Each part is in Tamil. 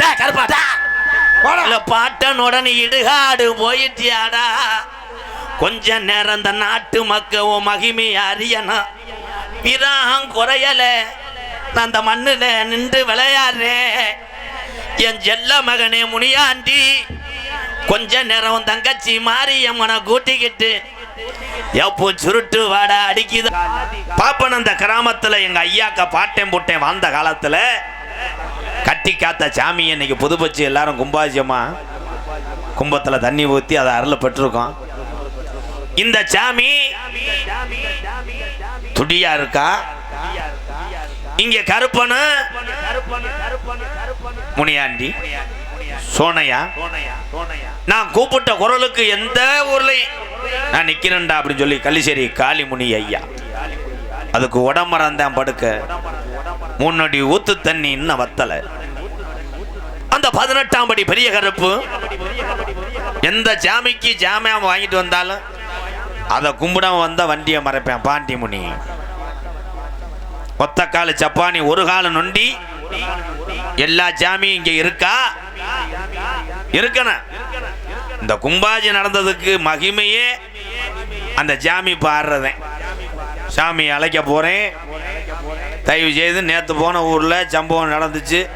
டேய், கருப்பா டேய். போடா. இல்ல பாட்டனோட நீ இடுகாடு போயிட்டியாடா. கொஞ்ச நேரம் இந்த நாட்டு மக்கள் உன் மகிமை அறியணும். பிறாம் குறையல. நான் அந்த மண்ணுல நின்று விளையாடுறேன். என் செல்ல மகனே முனியாண்டி கொஞ்ச நேரம் தங்கச்சி மாரியம்மனை கூட்டிக்கிட்டு எப்போ சுருட்டு வாடா அடிக்குது. பாப்பன் அந்த கிராமத்துல எங்க ஐயாக்க பாட்டேன் போட்டேன் வாழ்ந்த காலத்துல. கட்டி காத்த சாமி இன்னைக்கு புதுப்பச்சு எல்லாரும் கும்பாஜியமா கும்பத்தில் தண்ணி ஊற்றி அதை அருள் பெற்றிருக்கோம். இந்த சாமி துடியா இருக்கா? இங்க கருப்பனு முனியாண்டி சோனையா? நான் கூப்பிட்ட குரலுக்கு எந்த ஊர்ல நான் நிக்கிறேன்டா அப்படின்னு சொல்லி கள்ளிசேரி காளிமுனி ஐயா. அதுக்கு உடம்புறந்தான் படுக்க. முன்னாடி ஊத்து தண்ணி இன்னும் வத்தலை. அந்த பதினெட்டாம் படி பெரிய கருப்பு. எந்த ஜாமிக்கு ஜாமியாம வாங்கிட்டு வந்தாலும் அதை கும்பிடாம வந்தா வண்டியை மறைப்பேன் பாண்டி முனி. ஒத்த சப்பானி ஒரு கால நொண்டி. எல்லா ஜாமியும் இங்க இருக்கா? இருக்கணும். இந்த கும்பாஜி நடந்ததுக்கு மகிமையே அந்த ஜாமி பாடுறதேன் சாமி அழைக்க போறேன். தயவு செய்து நேற்று போன ஊரில் சம்பவம் நடந்துச்சு.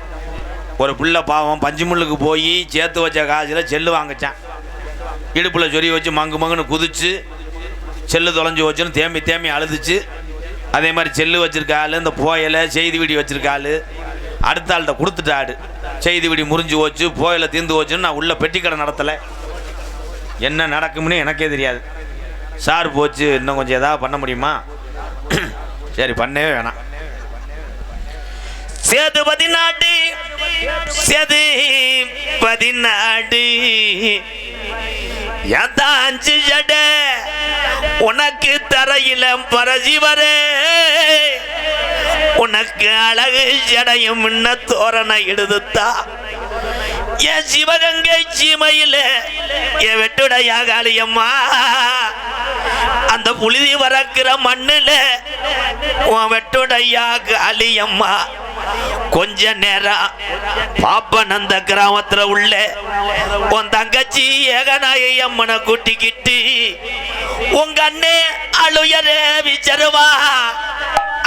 ஒரு பிள்ளை பாவம் பஞ்சுமுள்ளுக்கு போய் சேர்த்து வச்ச காசில் செல்லு வாங்கிச்சான். இடுப்பில் சொறி வச்சு மங்கு மங்குன்னு குதிச்சு செல்லு தொலைஞ்சி வச்சுன்னு தேம்பி தேம்பி அழுதுச்சு. அதே மாதிரி செல்லு வச்சுருக்காள் இந்த புயலை செய்தி வீடி வச்சுருக்காள். அடுத்த ஆள்கிட்ட கொடுத்துட்டாடு. செய்தி வீடி முறிஞ்சு போச்சு புயலை தீர்ந்து போச்சுன்னு நான் உள்ளே பெட்டி கடை நடத்தலை. என்ன நடக்கும்னு எனக்கே தெரியாது. சார் போச்சு இன்னும் கொஞ்சம் எதாவது பண்ண முடியுமா? சரி பண்ணவே வேணாம். சேது பதினாடு சேது பதினாடு. அஞ்சு ஜட உனக்கு தரையில பரசிவரே உனக்கு அழகு ஜடையும் முன்ன தோரணை எடுத்துத்தா. என் சிவகங்கை சீமையில என் வெட்டுடையா காளியம்மா அந்த புழுதி வரக்கிற மண்ணுல உன் வெட்டுடையா காளியம்மா கொஞ்ச நேரம் பாப்பன் அந்த கிராமத்துல உள்ள உன் தங்கச்சி ஏகநாய அம்மனை கூட்டிக்கிட்டு உங்க அண்ணே அழுயர விச்சருவா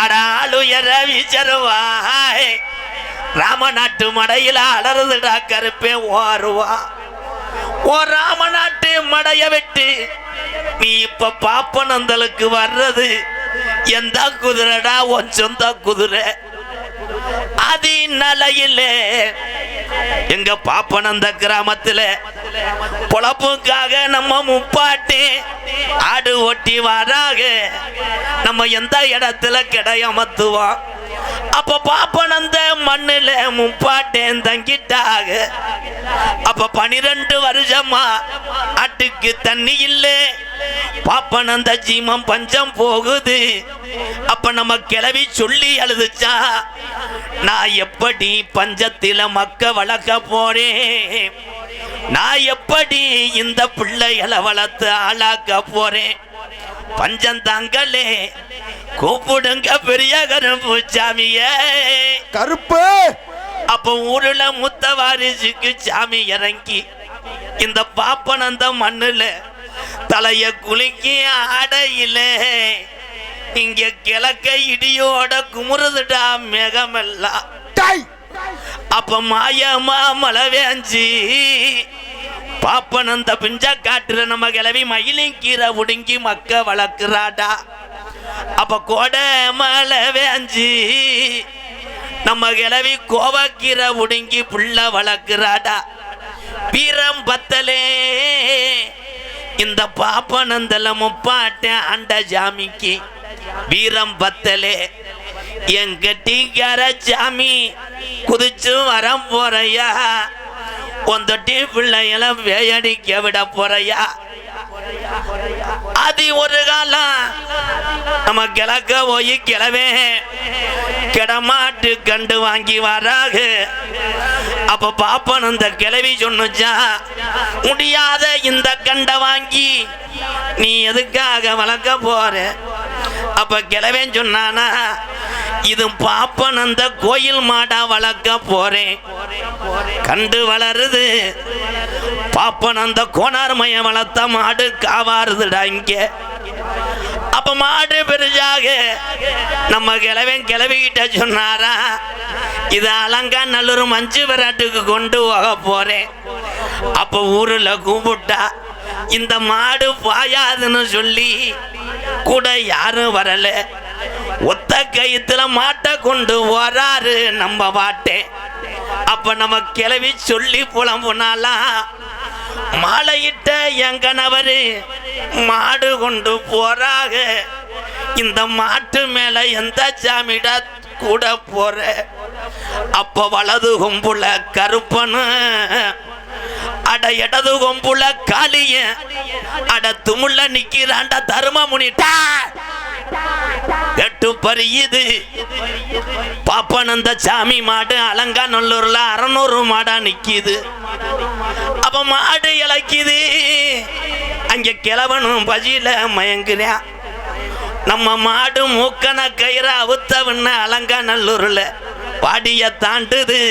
அடா அழுயர விச்சருவா ராமநாட்டு மடையில அலறுதுடா கருப்பே ஓருவா. ஓ ராமநாட்டு மடைய விட்டு நீ இப்ப பாப்பனந்தலுக்கு வர்றது எந்த குதிரைடா உன் சொந்த குதிரை? அது நலையிலே எங்க பாப்பனந்த கிராமத்துல பொழப்புக்காக நம்ம முப்பாட்டி ஆடு ஓட்டி வராக. நம்ம எந்த இடத்துல கிடையமத்துவோம் அப்ப பாப்பனந்த மண்ணுல முப்பாட்டேன் தங்கிட்டாக. அப்ப பனிரெண்டு வருஷமா ஆட்டுக்கு தண்ணி இல்லை. பாப்பனந்த ஜீமம் பஞ்சம் போகுது. அப்ப நம்ம கிளவி சொல்லி அழுதுச்சா நான் எப்படி பஞ்சத்தில மக்க வளர்க்க போறேன்? நான் எப்படி இந்த பிள்ளைகளை வளர்த்து ஆளாக்க போறேன்? பஞ்சம் தாங்களே கூப்பிடுங்க பெரிய கரும்பு சாமியே கருப்பு. அப்ப ஊருல முத்த வாரிசுக்கு சாமி இறங்கி இந்த பாப்பன் அந்த மண்ணுல தலைய குலுக்கி ஆடையில இங்க கிழக்க இடியோட குமுறுதுடா மேகமெல்லாம். அப்ப மாயமா மழை வேஞ்சி பாப்பன் அந்த பிஞ்ச காட்டுற நம்ம கிளவி மயிலின் கீரை உடுங்கி மக்க வளர்க்குறாடா. அப்ப கொடை மழை வேஞ்சி நம்ம கிளவி கோவக்கீரை உடுங்கி புள்ள வளர்க்குறாடா. பீரம் பத்தலே. இந்த பாப்பனந்தல முப்பாட்டேன் அண்ட ஜாமிக்கு. வீரம் பத்தலே. எங்க டீக்கார சாமி குதிச்சு வர போறையா. உந்தொட்டி பிள்ளைகளை வேயடிக்க விட போறையா? அது ஒரு காலம். நம்ம கிழக்க போய் கிளவே கிடமாட்டு கண்டு வாங்கி வராக. அப்ப பாப்பன் அந்த கிளவி சொன்னுச்சா? முடியாத இந்த கண்டை வாங்கி நீ எதுக்காக வளர்க்க போற? அப்ப கிளவேன்னு சொன்னானா இது பாப்பன் அந்த கோயில் மாடா வளர்க்க போறேன். கண்டு வளருது. பாப்பன் அந்த கோணார் மையம் வளர்த்த மாடு காவாருதுடா இங்க. அப்ப மாடு பெருசாக நம்ம கிளவன் கிளவிக்கிட்ட சொன்னாரா இது அலங்கா நல்லூர் மஞ்சு விராட்டுக்கு கொண்டு போக போறேன். அப்ப ஊர்ல கும்பிட்டா இந்த மாடு பாயாதுன்னு சொல்லி கூட யாரும் வரல. ஒத்த கயித்துல மாட்டை கொண்டு வராரு நம்ம வாட்டே. அப்ப நம்ம கிளவி சொல்லி புலம்புனாலா மாலையிட்ட என் கணவரு மாடு கொண்டு போறாக இந்த மாட்டு மேல எந்த சாமிடா கூட போற? அப்ப வலது கொம்புல கருப்பனு அட இடது கொம்புல காளிய அட துமுள்ள நிக்கிறாண்ட தரும எட்டும் பரியுது பாப்பன் சாமி மாடு அலங்கா நல்லூர்ல அறநூறு மாடா நிக்குது. அப்ப மாடு இழைக்குது. அங்க கிழவனும் பஜியில மயங்குறான் நம்ம மாடு மூக்கன கயிற அவுத்தவண்ண அலங்காநல்லூர்ல பாடிய தாண்டுது.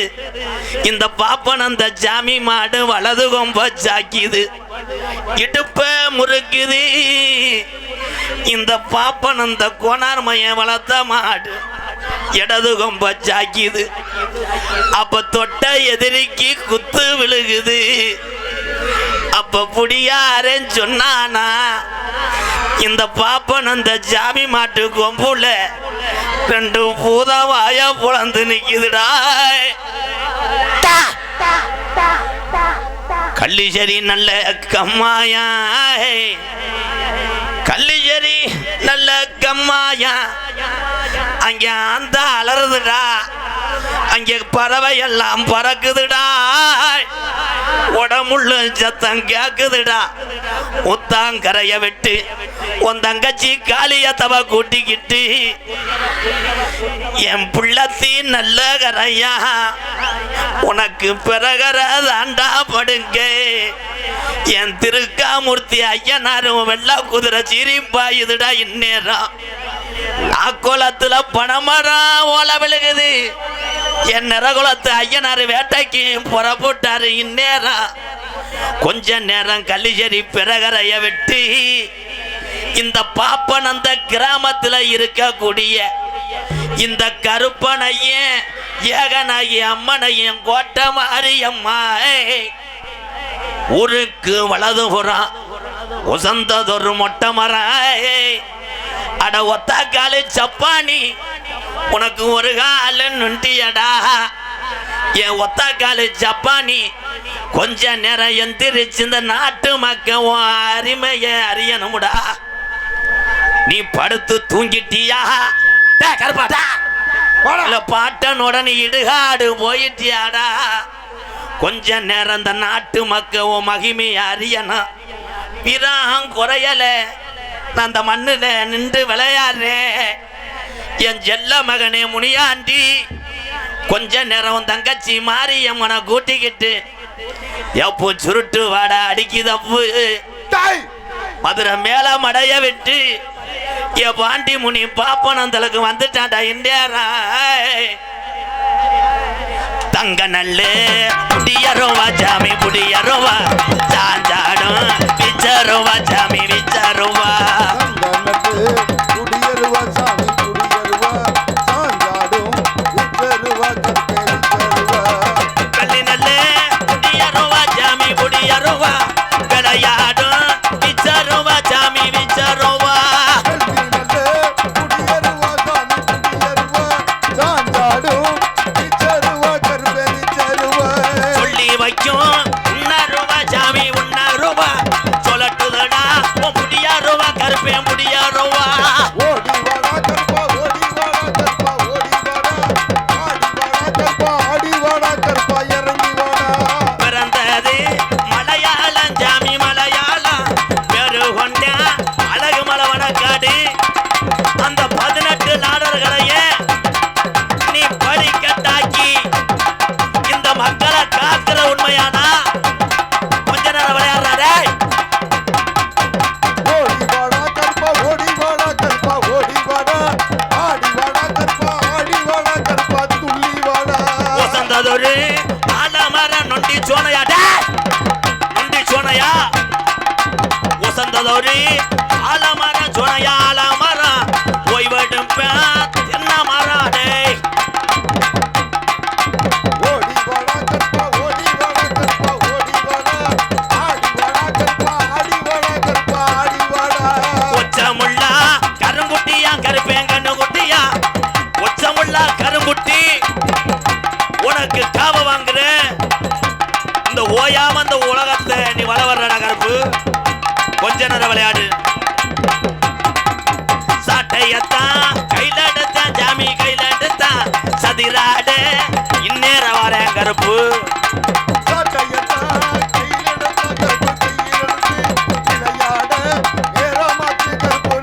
இந்த பாப்பன் அந்த சாமி மாடு வலது கொம்ப சாக்கிது. இடுப்ப முறுக்குது. இந்த பாப்பன் அந்த கோனார் மையம் வளர்த்த மாடு. இடது கொம்ப சாக்கிது அப்ப தொட்ட எதிரிக்கு குத்து விழுகுது. அப்ப புடியாரன் சொன்னானா இந்த பாப்பன் அந்த ஜாமி மாட்டு கொம்புல ரெண்டு பூதவாய புலந்து நிக்குதுடா. கள்ளிசரி நல்ல கம்மாயா கள்ளிசரி நல்ல கம்மாயா. அங்கே அந்த அலறுதுடா. அங்கே பறவை எல்லாம் பறக்குதுடா. உடம்புள்ள சத்தம் கேக்குதுடா. உத்தாங்கரைய விட்டு உன் தங்கச்சி காளியத்தவ கூட்டிக்கிட்டு என் புள்ளத்தி நல்ல கரையா. உனக்கு பிறகர தாண்டா படுங்க. என் திருக்காமூர்த்தி ஐயனாரும் வெள்ளா குதிரை சிரிப்பாயுதுடா இந்நேரம். நாக்கோலத்துல பணமரம் ஓல விழுகுது. என் நிறகுலத்து ஐயனார் வேட்டைக்கு புறப்பட்டாரு இந்நேரம். கொஞ்ச நேரம் கள்ளிச்சேரி பிறகரைய விட்டு இந்த பாப்பன் அந்த கிராமத்துல இருக்கக்கூடிய இந்த கருப்பனையும் ஏகனாகி அம்மனையும் கோட்டை ஊருக்கு வலதுபுறம் உசந்ததொரு மொட்டை மரம் அட ஒத்த காலு சப்பானி உனக்கு ஒரு கால நுண்டியடா. என் ஒத்த காலு ஜப்பானி கொஞ்ச நேரம் எந்திரிச்சு இந்த நாட்டு மக்கள் அருமைய அறியணும்டா. நீ படுத்து தூங்கிட்டியா? டேய், கருப்பாட்டா இல்ல பாட்டனோட நீ இடுகாடு போயிட்டியாடா? கொஞ்ச நேரம் இந்த நாட்டு மக்கள் உன் மகிமையை அறியணும். பிறாம் குறையல. நான் அந்த மண்ணுல நின்று விளையாடுறேன். என் செல்ல மகனே முனியாண்டி கொஞ்ச நேரம் தங்கச்சி மாரியம்மனை கூட்டிக்கிட்டு எப்போ சுருட்டு வாடா அடிக்குதப்பு மதுரை மேல மடைய விட்டு என் பாண்டி முனி பாப்பனந்தலுக்கு வந்துட்டான்டா இந்தியாரா. தங்க நல்லு புடியருவா சாமி புடியருவா சாஞ்சாடும் விச்சருவா சாமி விச்சருவா. சந்தனத்து நீ நேரமாச்சு இந்நேரம்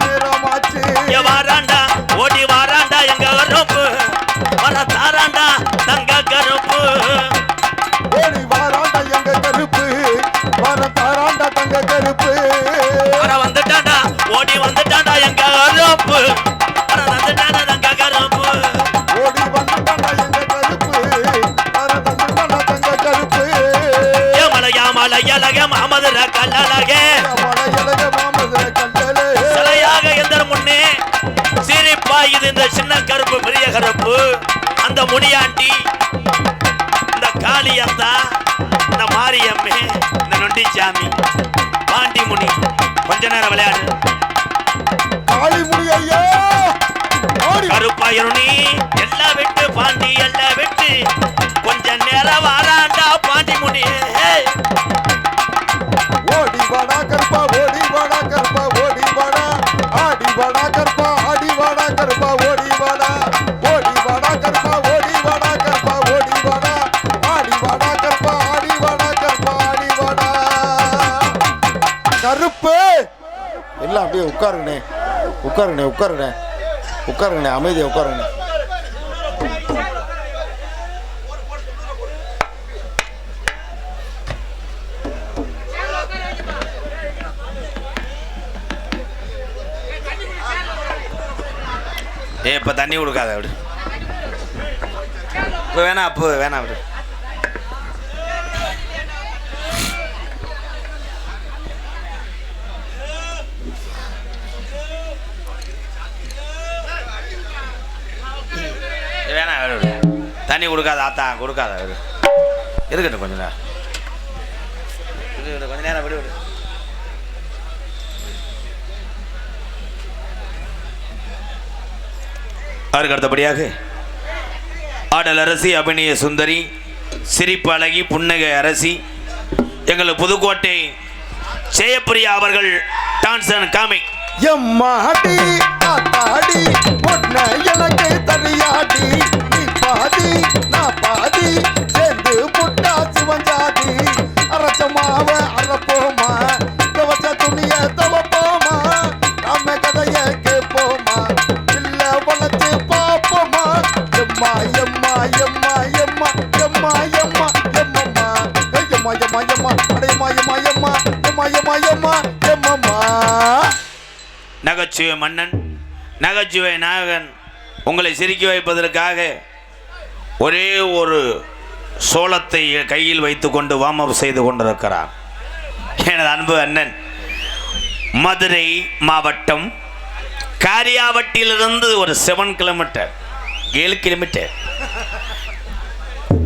நேரமாச்சு இங்க வாராண்டா ஓடி வாராண்டா எங்க கருப்பு. வர தாராண்டா தங்க கருப்பு. ஓடி வாராண்டா எங்க கருப்பு வர தாராண்டா தங்க கருப்பு வர வந்துட்டாண்டா ஓடி வந்து சிலையாக எந்தர் முன்னே சிரிப்பா இது இந்த சின்ன கருப்பு பெரிய கருப்பு. அந்த முனியாண்டி இந்த காளியத்தா இந்த மாரியம்மே இந்த நொண்டிச்சாமி பாண்டி முனி கொஞ்ச நேரம் விளையாடு. கருப்பாயிருணி எல்லாம் விட்டு பாண்டி எல்லாம் விட்டு. கொஞ்ச நேரம் வாராண்டா பாண்டி முனி கருப்பு. எல்லாம் அப்படியே உட்காருங்கண்ணே. உட்காருங்கண்ணே உட்காருங்கண்ணே. உட்காருங்கண்ணே அமைதியா உட்காருங்கண்ணே. ஏ இப்போ தண்ணி கொடுக்காத அப்படி இப்போ வேணாம் அப்போ வேணாம் அப்படி ஏய், வேணாம் விடு, விடு. தண்ணி கொடுக்காத ஆத்தா கொடுக்காத இருக்கட்டும் கொஞ்ச நேரம். கொஞ்ச நேரம் விடு விடு. அதற்கு அடுத்தபடியாக ஆடல் அரசி அபிநய சுந்தரி சிரிப்பு அழகி புன்னகை அரசி. எங்கள் புதுக்கோட்டை ஜெயப்பிரியா அவர்கள் டான்ஸ் அண்ட் காமிக். எம்மாடி ஆத்தாடி பொண்ண நான் பாதி சேர்ந்து புட்டா சிவஞ்சாதி அரைச்ச மாவ அரைப்போமா துவச்ச துணிய துவப்போமா நாம கதைய கேட்போமா இல்ல வளர்த்து பாப்போமா எம்மா எம்மா எம்மா எம்மா எம்மா எம்மா எம்மம்மா எம்மா எம்மா எம்மா அடையம்மா எம்மா எம்மா எம்மா எம்மா எம்மா எம்மம்மா நகைச்சுவை மன்னன் நகைச்சுவை நாயகன் உங்களை சிரிக்க வைப்பதற்காக ஒரே ஒரு சோளத்தை கையில் வைத்துக்கொண்டு வார்ம் அப் செய்து கொண்டிருக்கிறார். எனது அன்பு அண்ணன் மதுரை மாவட்டம் காரியாவட்டியிலிருந்து ஒரு செவன் கிலோமீட்டர் ஏழு கிலோமீட்டர்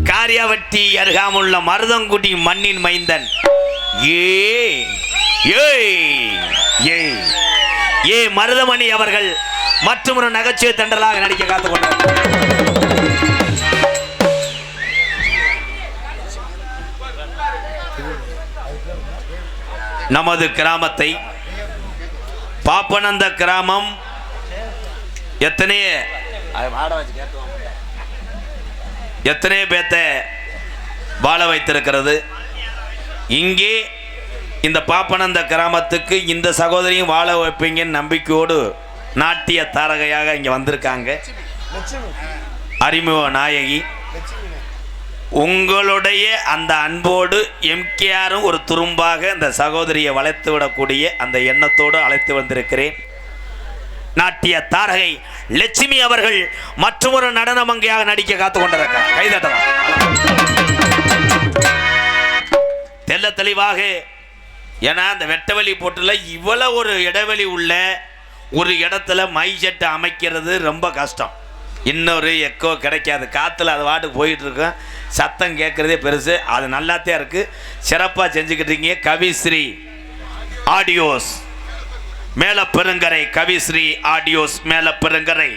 காரியாவட்டி அருகாமுள்ள மருதங்குடி மண்ணின் மைந்தன். ஏ ஏய் ஏய் ஏ மருதமணி அவர்கள் மற்றும் ஒரு நகைச்சுவை தண்டலாக நடிக்க காத்துக் நமது கிராமத்தை. பாப்பனந்த கிராமம். எத்தனை எத்தனை பேத்த வாழ வைத்திருக்கிறது? இங்கே இந்த பாப்பனந்த கிராமத்துக்கு இந்த சகோதரியும் வாழ வைப்பீங்கன்னு நம்பிக்கையோடு நாட்டிய தாரகையாக இங்கே வந்திருக்காங்க. அறிமுக நாயகி. உங்களுடைய அந்த அன்போடு எம்கேஆரும் ஒரு துரும்பாக இந்த சகோதரியை வளைத்து விடக்கூடிய அந்த எண்ணத்தோடு அழைத்து வந்திருக்கிறேன். நாட்டிய தாரகை லட்சுமி அவர்கள் மற்றொரு நடன மங்கையாக நடிக்க காத்து கொண்டிருக்கிறார். கைதட்டலாம். தெல்ல தெளிவாக ஏன்னா அந்த வெட்டவெளி போட்டுல இவ்வளோ ஒரு இடைவெளி உள்ள ஒரு இடத்துல மை அமைக்கிறது ரொம்ப கஷ்டம். இன்னொரு எக்கோ கிடைக்காது. காற்றுல அது வாட்டுக்கு போயிட்டு சத்தம் கேட்குறதே பெருசு. அது நல்லாத்தான் இருக்குது சிறப்பாக செஞ்சுக்கிட்டீங்க கவிஸ்ரீ ஆடியோஸ். மேல பெருங்கரை கவிஸ்ரீ ஆடியோஸ் மேல பெருங்கரை